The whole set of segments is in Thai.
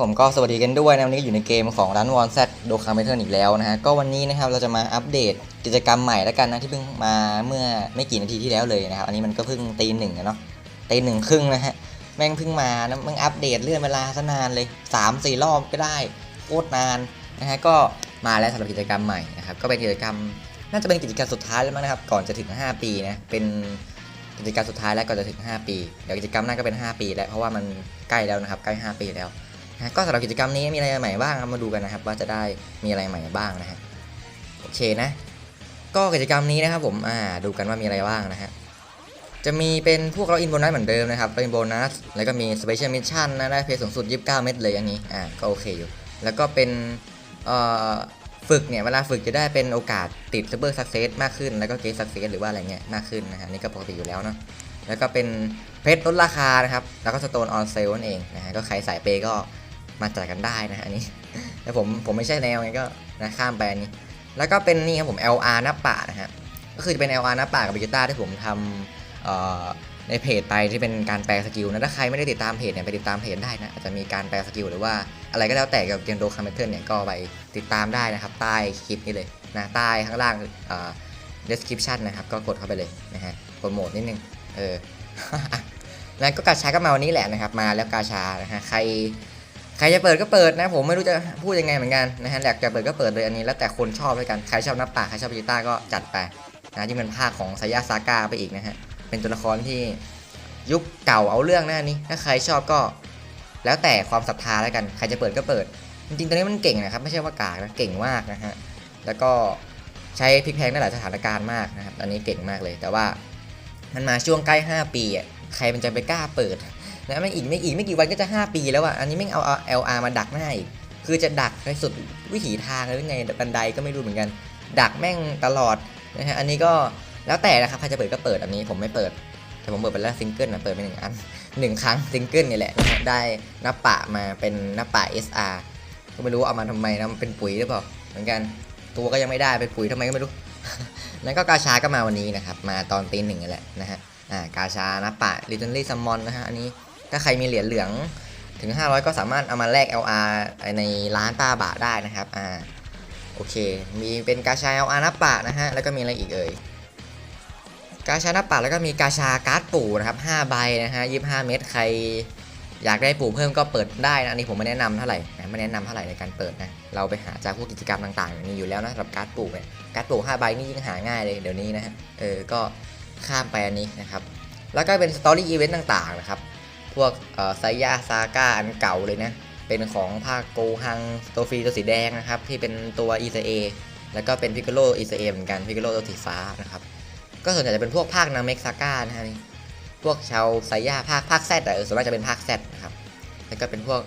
ผมก็สวัสดีกันด้วยนะวันนี้อยู่ในเกมของร้านวอนแซดโดคาเมเทอร์อีกแล้วนะฮะก็วันนี้นะครับเราจะมาอัปเดตกิจกรรมใหม่แล้วกันนะที่เพิ่งมาเมื่อไม่กี่นาทีที่แล้วเลยนะครับอันนี้มันก็เพิ่งตีหนึ่งเนาะตีหนึ่งครึ่งนะฮะแม่งเพิ่งมานะแม่งอัปเดตเลื่อนเวลาซะนานเลย3ามสี่รอบก็ได้โคตรนานนะฮะก็มาแล้วสำหรับกิจกรรมใหม่นะครับก็เป็นกิจกรรมน่าจะเป็นกิจกรรมสุดท้ายแล้วมั้งนะครับก่อนจะถึง 5 ปีนะเป็นกิจกรรมสุดท้ายแล้วก่อนจะถึง 5 ปี เดี๋ยวกิจกรรมหน้าก็เป็น 5 ปี แล้วเพราะว่ามันใกล้แล้วนะครับใกล้ 5 ปีแล้ว นะก็สำหรับกิจกรรมนี้มีอะไรใหม่บ้างมาดูกันนะครับ ว่าจะได้มีอะไรใหม่บ้างนะฮะโอเคนะ ก็กิจกรรมนี้นะครับผมอ่าดูกันว่ามีอะไรบ้างนะฮะจะมีเป็นพวกเราอินโบนัสเหมือนเดิมนะครับเป็นโบนัสแล้วก็มีสเปเชียลมิชชั่นนะได้เพจสูงสุด 29 เม็ดเลยอันนี้อ่าก็โอเคอยู่ แล้วก็เป็นเอ่อฝึกเนี่ยเวลาฝึกจะได้เป็นโอกาสติดซับเบอร์ซักเซสมากขึ้น แล้วก็เกสซักเซสหรือว่าอะไรเงี้ยมากขึ้นนะฮะนี่ก็ปกติอยู่แล้วเนาะแล้วก็เป็นเพชรลดราคานะครับ แล้วก็สโตนออนเซลนั่นเองนะฮะก็ใครสายเปย์ก็ มาจัดกันได้นะฮะอันนี้แต่ผมผมไม่ใช่แนวไงก็นะข้ามไปอันนี้ แล้วก็เป็นนี่ครับผม LR หน้าป่านะฮะก็คือจะเป็น LR หน้าป่ากับบิจิต้าที่ผมทำในเพจไปที่เป็นการแปลสกิลนะถ้าใครไม่ได้ติดตามเพจเนี่ยไปติดตามเพจได้นะอาจจะมีการแปลสกิลหรือว่าอะไรก็แล้วแต่เกี่ยวกับเกมโดคาเมเทอร์เนี่ยก็ไปติดตามได้นะครับ ใต้คลิปนี้เลยนะใต้ข้างล่างเอ่อ description นะครับ ก็กดเข้าไปเลยนะฮะโปรโมทนิดนึงเออแล้วก็กาชาก็มาวันนี้แหละนะครับ มาแล้วกาชานะฮะใคร ใครจะเปิดก็เปิดนะผมไม่รู้จะพูดยังไงเหมือนกันนะฮะอยากจะเปิดก็เปิดเลยอันนี้แล้วแต่คนชอบเลยกันใครชอบนับปากใครชอบพิต้าก็จัดไปนะที่งเป็นภาคของไซยาซาก้าไปอีกนะฮะเป็นตัวละครที่ยุคเก่าเอาเรื่องนะอันนี้ถ้าใครชอบก็แล้วแต่ความศรัทธาแล้วกันใครจะเปิดก็เปิด จริงๆตอนนี้มันเก่งนะครับไม่ใช่ว่ากากนะเก่งมากนะฮะแล้วก็ใช้พลิกแพงได้หลายสถานการณ์มากนะครับอันนี้เก่งมากเลย แต่ว่ามันมาช่วงใกล้ 5 ปีอะใครมันจะไปกล้าเปิด นะไม่อีกไม่อีกไม่กี่วันก็จะ 5 ปีแล้วอะอันนี้ไม่งเอาเอา LR มาดักหน้าอีกคือจะดักในสุดวิถีทางเลยหรือไงบันไดก็ไม่รู้เหมือนกัน ดักแม่งตลอดนะฮะอันนี้ก็แล้วแต่นะครับใครจะเปิดก็เปิดอันนี้ผมไม่เปิด แต่ผมเปิดไปแล้วซิงเกิลนะเปิดไปหนึ่งอันหนึ่งครั้งซิงเกิลนี่แหละนะฮะได้นับปะมาเป็นนับปะ SR ก็ไม่รู้เอามาทำไมนะมันเป็นปุ๋ยหรือเปล่าเหมือนกันตัวก็ยังไม่ได้เป็นปุ๋ยทำไมก็ไม่รู้แล้วก็กาชาก็มาวันนี้นะครับมาตอนตีหนึ่งนี่แหละนะฮะอ่ากาชานับปะลิตเติ้ลลี่ซัมมอนนะฮะอันนี้ ถ้าใครมีเหรียญเหลืองถึง 500 ก็สามารถเอามาแลก LR ในร้านป้าบะได้นะครับอ่าโอเค มีเป็นกาชา LR นับปะนะฮะแล้วก็มีอะไรอีกเอ่ยกาชานับปะแล้วก็มีกาชาการ์ดปู่นะครับ5ใบนะฮะ25 เม็ดใครอยากได้ปู่เพิ่มก็เปิดได้นะอันนี้ผมไม่แนะนำเท่าไหร่นะไม่แนะนำเท่าไหร่ในการเปิดนะเราไปหาจากพวกกิจกรรมต่างๆมีอยู่แล้วนะสำหรับการ์ดปู่เนี่ยการ์ดปู่5ใบนี่ยิ่งหาง่ายเลยเดี๋ยวนี้นะฮะเออก็ข้ามไปอันนี้นะครับแล้วก็เป็นสตอรี่อีเวนต์ต่างๆนะครับ พวกไซยาซาก้าอันเก่าเลยนะ เป็นของภาคโกฮังตัวฟรีตัวสีแดงนะครับ ที่เป็นตัว e อ a แล้วก็เป็นพิกโล e อ a เหมือนกันพิกโลตัวสีฟ้านะครับ ก็ส่วนใหญ่จะเป็นพวกภาคนาเม็กซาก้านะฮะพวกชาวไซยาภาคภาคแซดแต่ส่วนมากจะเป็นภาคแซดนะครับ แล้วก็เป็นพวก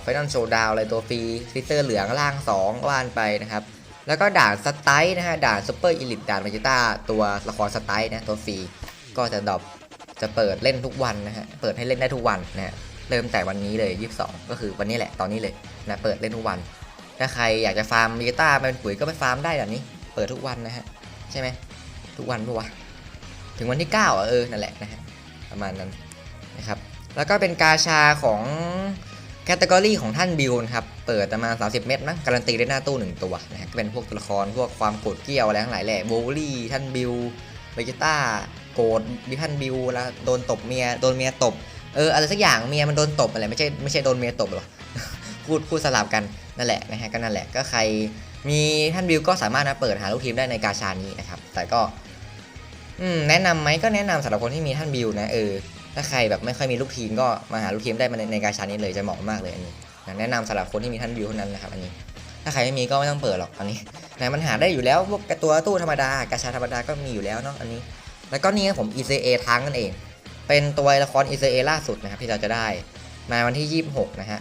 ไฟนอลโชว์ดาวอะไรตัวฟรีฟิเตอร์เหลืองล่าง2ว่านไปนะครับ แล้วก็ด่านสไตล์นะฮะด่านซูเปอร์อีลิตด่านมาจิต้าตัวละครสไตล์นะตัวฟรีก็จะดรอป จะเปิดเล่นทุกวันนะฮะ เปิดให้เล่นได้ทุกวันนะฮะ เริ่มแต่วันนี้เลย 22 ก็คือวันนี้แหละ ตอนนี้เลยนะ เปิดเล่นทุกวัน ถ้าใครอยากจะฟาร์มมิต้าเป็นปุ๋ยก็ไปฟาร์มได้แบบนี้ เปิดทุกวันนะฮะ ใช่ไหม ทุกวันปะวะ ถึงวันที่ 9อะเออ นั่นแหละนะฮะ ประมาณนั้นนะครับ แล้วก็เป็นกาชาของแคตตากรีของท่านบิวนะครับ เปิดประมาณ 30 เม็ดนะการันตีได้หน้าตู้ 1 ตัวนะฮะก็เป็นพวกตัวละคร พวกความโกรธเกี้ยวอะไรทั้งหลายแหละโบลี่ท่านบิวเวจิต้า โกรธดิพันบิวแล้วโดนตบเมียโดนเมียตบเอออะไรสักอย่างเมียมันโดนตบอะไรไม่ใช่ไม่ใช่โดนเมียตบหรอพูดพูดสลับกันนั่นแหละนะฮะก็นั่นแหละก็ใครมีท่านบิวก็สามารถมาเปิดหาลูกทีมได้ในกาชานี้นะครับ แต่ก็อืแนะนำไหมก็แนะนำสำหรับคนที่มีท่านบิวนะเออถ้าใครแบบไม่ค่อยมีลูกทีมก็มาหาลูกทีมได้มาในในกาชานี้เลยจะเหมาะมากเลยอันนี้นะแนะนำสำหรับคนที่มีท่านบิวเท่านั้นนะครับอันนี้ ถ้าใครไม่มีก็ไม่ต้องเปิดหรอกอันนี้นะมันหาได้อยู่แล้วพวกตัวตู้ธรรมดากาชาธรรมดาก็มีอยู่แล้วเนาะอันนี้ แล้วก็นี่ครับผม ECA ทั้งนั่นเอง เป็นตัวละคร ECA ล่าสุดนะครับที่เราจะได้ มาวันที่ 26 นะฮะ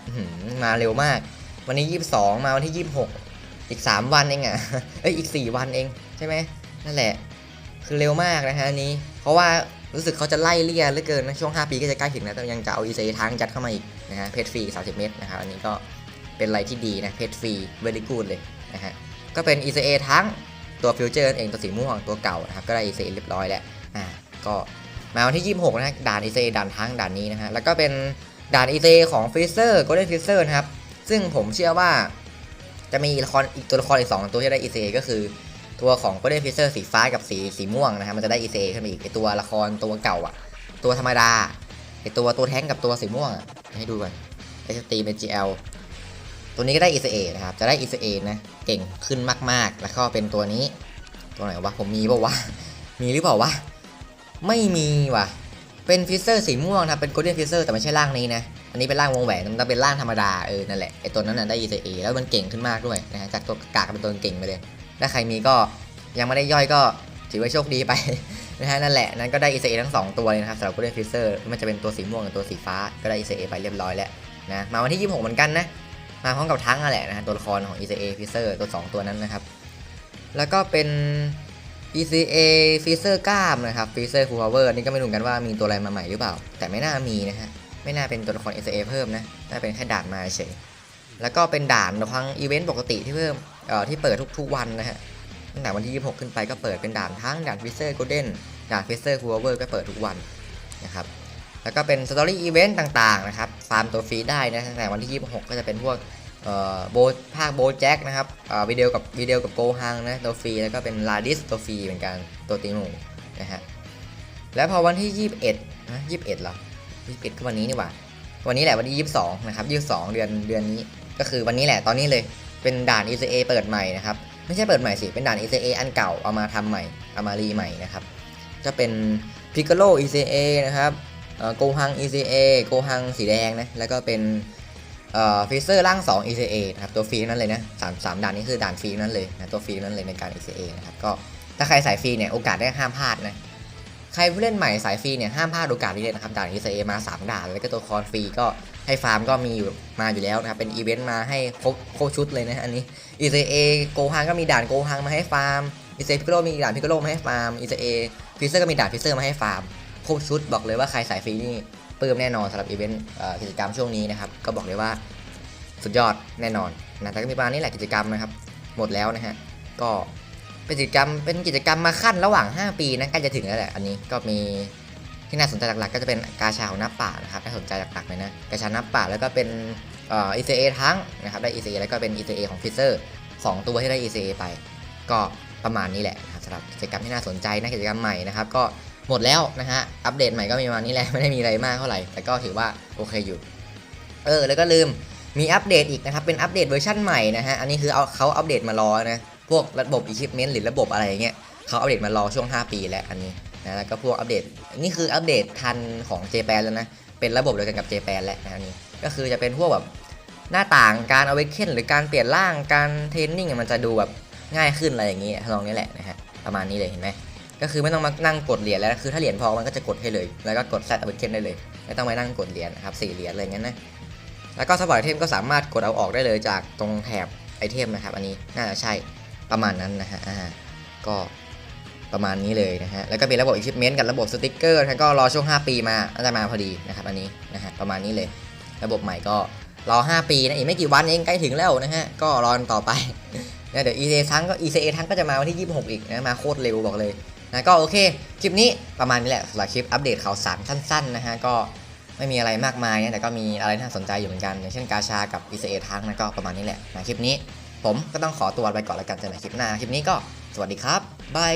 มาเร็วมาก วันนี้ 22 มาวันที่ 26 อีก 3 วันเองอะ่ะเอ้ยอีก 4 วันเองใช่ไหมนั่นแหละ คือเร็วมากนะฮะอันนี้ เพราะว่ารู้สึกเขาจะไล่เลี่ยเหลือเกินนะช่วง 5 ปีก็จะใกล้ถึงนะแต่ยังจะเอา ECA ทั้งจัดเข้ามาอีกนะฮะเพจฟรี30 เมตรนะครับอันนี้ก็เป็นอะไรที่ดีนะเพจฟรี very good เลยนะฮะก็เป็น ECA ทั้ง ตัวฟิวเจอร์นั่นเองตัวสีม่วงตัวเก่านะครับก็ได้ ECA เรียบร้อยแล้วอ่าก็มาวันที่ 26 นะฮะด่าน EC ด่านทั้งด่านนี้นะฮะแล้วก็เป็นด่าน EC ของฟรีเซอร์ Golden Freezer นะครับซึ่งผมเชื่อว่าจะมีละครอีกตัวละครอีกสองตัวที่ได้ ECA ก็คือตัวของ Golden Fisher สีฟ้ากับสีสีม่วงนะครับมันจะได้ ECA ขึ้นมาอีกไอตัวละครตัวเก่าอะตัวธรรมดาไอตัวตัวแท้งกับตัวสีม่วงให้ดูก่อนไอสตีเป็น GL ตัวนี้ก็ได้ ECA นะครับ จะได้ ECA นะ เก่งขึ้นมาก ๆ แล้วก็เป็นตัวนี้ ตัวไหนวะ ผมมีเปล่าวะ มีหรือเปล่าวะ ไม่มีวะเป็นฟิสเซอร์สีม่วงนะครับเป็น Golden Fisher แต่ไม่ใช่ร่างนี้นะ อันนี้เป็นร่างวงแหวนมันเป็นร่างธรรมดา เออ นั่นแหละ ไอตัวนั้นน่ะได้ ECA แล้วมันเก่งขึ้นมากด้วยนะฮะ จากตัวกากเป็นตัวเก่งไปเลย ถ้าใครมีก็ยังไม่ได้ย่อยก็ถือว่าโชคดีไปนะฮะนั่นแหละนั้นก็ได้ ECA ทั้ง 2 ตัวเลยนะครับสำหรับ Golden Fisher มันจะเป็นตัวสีม่วงกับตัวสีฟ้าก็ได้ ECA ไปเรียบร้อยแล้วนะมาวันที่ 26 เหมือนกันนะ มาพร้อมกับทั้งนั่นแหละนะฮะตัวละครของ ECA Fisher ตัว 2 ตัวนั้นนะครับ แล้วก็เป็น ECA Fisher กล้ามนะครับ Fisher Full Power นี่ก็ไม่รู้กันว่ามีตัวอะไรมาใหม่หรือเปล่า แต่ไม่น่ามีนะฮะ ไม่น่าเป็นตัวละคร ECA เพิ่มนะ น่าเป็นแค่ด่านมาเฉย แล้วก็เป็นด่านทางอีเวนต์ปกติที่เพิ่มเอ่อที่เปิดทุกๆวันนะฮะ ตั้งแต่วันที่ 26 ขึ้นไปก็เปิดเป็นด่านทั้งด่าน Fisher Golden ด่าน Fisher Full Power ก็เปิดทุกวันนะครับ แล้วก็เป็นสตอรี่อีเวนต์ต่างๆนะครับฟาร์มตัวฟรีได้นะตั้งแต่วันที่ 26 ก็จะเป็นพวกเอ่อโบภาคโบแจ็คนะครับเอ่อวิดีโอกับวิดีโอกับโกฮังนะตัวฟรีแล้วก็เป็นลาดิสตัวฟรีเหมือนกันตัวตีหมูนะฮะแล้วพอวันที่ 21นะ21เหรอ21ก็วันนี้นี่หว่าวันนี้แหละวันที่ 22นะครับ22 เดือนเดือนนี้ก็คือวันนี้แหละตอนนี้เลยเป็นด่าน ECA เปิดใหม่นะครับไม่ใช่เปิดใหม่สิเป็นด่าน ECA อันเก่าเอามาทำใหม่เอามารีใหม่นะครับจะเป็น Piccolo ECA นะครับ โกฮัง ECA โกฮังสีแดงนะ แล้วก็เป็นฟิเซอร์ร่าง 2 ECA นะครับ ตัวฟรีนั้นเลยนะสามสามด่านนี้คือด่านฟรีนั้นเลยนะ ตัวฟรีนั้นเลยในการ ECA นะครับ ก็ถ้าใครสายฟรีเนี่ย โอกาสได้ห้ามพลาดนะ ใครผู้เล่นใหม่สายฟรีเนี่ย ห้ามพลาดโอกาสนี้เลยนะครับ ด่าน ECA มา 3 ด่าน แล้วก็ตัวคอนฟรีก็ให้ฟาร์มก็มีอยู่มาอยู่แล้วนะครับ เป็นอีเวนต์มาให้ครบครบชุดเลยนะอันนี้ ECA โกฮังก็มีด่านโกฮังมาให้ฟาร์ม ECA พิกโลมีด่านพิกโลมาให้ฟาร์ม ECA ฟิเซอร์ก็มีด่านฟิเซอร์มาให้ฟาร์ม ครบชุดบอกเลยว่าใครสายฟรีนี่ปลื้มแน่นอนสำหรับอีเวนต์กิจกรรมช่วงนี้นะครับก็บอกเลยว่าสุดยอดแน่นอนนะแต่ก็มีประมาณนี้แหละกิจกรรมนะครับ หมดแล้วนะฮะก็เป็นกิจกรรมเป็นกิจกรรมมาขั้นระหว่าง 5 ปีนะใกล้จะถึงแล้วแหละอันนี้ก็มีที่น่าสนใจหลักๆ ก็จะเป็นกาชาของนับป่านะครับน่าสนใจหลักๆเลยนะกาชาหนับป่าแล้วก็เป็นเอ่อ ECA ทั้งนะครับได้ ECA แล้วก็เป็น ECA ของฟิเซอร์สองตัวที่ได้ ECA ไป ก็ประมาณนี้แหละนะครับสำหรับกิจกรรมที่น่าสนใจนะกิจกรรมใหม่นะครับก็ หมดแล้วนะฮะ อัปเดตใหม่ก็มีมานี้แหละ ไม่ได้มีอะไรมากเท่าไหร่ แต่ก็ถือว่าโอเคอยู่ เออ แล้วก็ลืม มีอัปเดตอีกนะครับ เป็นอัปเดตเวอร์ชันใหม่นะฮะ อันนี้คือเอาเขาอัปเดตมารอนะ พวกระบบ equipment หรือระบบอะไรอย่างเงี้ยเขาอัปเดตมารอช่วง 5 ปีแล้วอันนี้นะ แล้วก็พวกอัปเดต นี่คืออัปเดตทันของ j p a n แล้วนะ เป็นระบบเดียวกันกับ j p a n แล้วนะอันนี้ ก็คือจะเป็นพวกแบบหน้าต่าง การเอาไว้เคนหรือการเปลี่ยนร่าง การเทรนนิ่งมันจะดูแบบง่ายขึ้นอะไรอย่างงี้ทำนองนี้แหละนะฮะ ประมาณนี้เลยเห็นไหม ก็คือไม่ต้องมานั่งกดเหรียญแล้วคือถ้าเหรียญพอมันก็จะกดให้เลย แล้วก็กดแซดเอาไว้เค้นได้เลย ไม่ต้องไปนั่งกดเหรียญนะครับสี่เหรียญอะไรเงี้ยนะแล้วก็สปอร์ตไอเทมก็สามารถกดเอาออกได้เลยจากตรงแถบไอเทมนะครับ อันนี้น่าจะใช่ประมาณนั้นนะฮะอ่าก็ประมาณนี้เลยนะฮะแล้วก็มีระบบ equipment กับระบบสติกเกอร์นะก็รอช่วง 5 ปีมาน่าจะมาพอดีนะครับอันนี้นะฮะประมาณนี้เลย ระบบใหม่ก็รอ 5 ปีนะอีกไม่กี่วันเองใกล้ถึงแล้วนะฮะก็รอต่อไปนะเดี๋ยว ECA ทั้งก็ ECA ทั้งก็จะมาวันที่ 26 อีกนะมาโคตรเร็วบอกเลย นะก็โอเค คลิปนี้ประมาณนี้แหละสำหรับคลิปอัปเดตข่าวสารสั้นๆนะฮะก็ไม่มีอะไรมากมายนะแต่ก็มีอะไรน่าสนใจอยู่เหมือนกันอย่างเช่นกาชากับอิเซเอทั้งนะก็ประมาณนี้แหละนะคลิปนี้ ผมก็ต้องขอตัวไปก่อนแล้วกันเจอกันใหม่คลิปหน้าคลิปนี้ก็สวัสดีครับบาย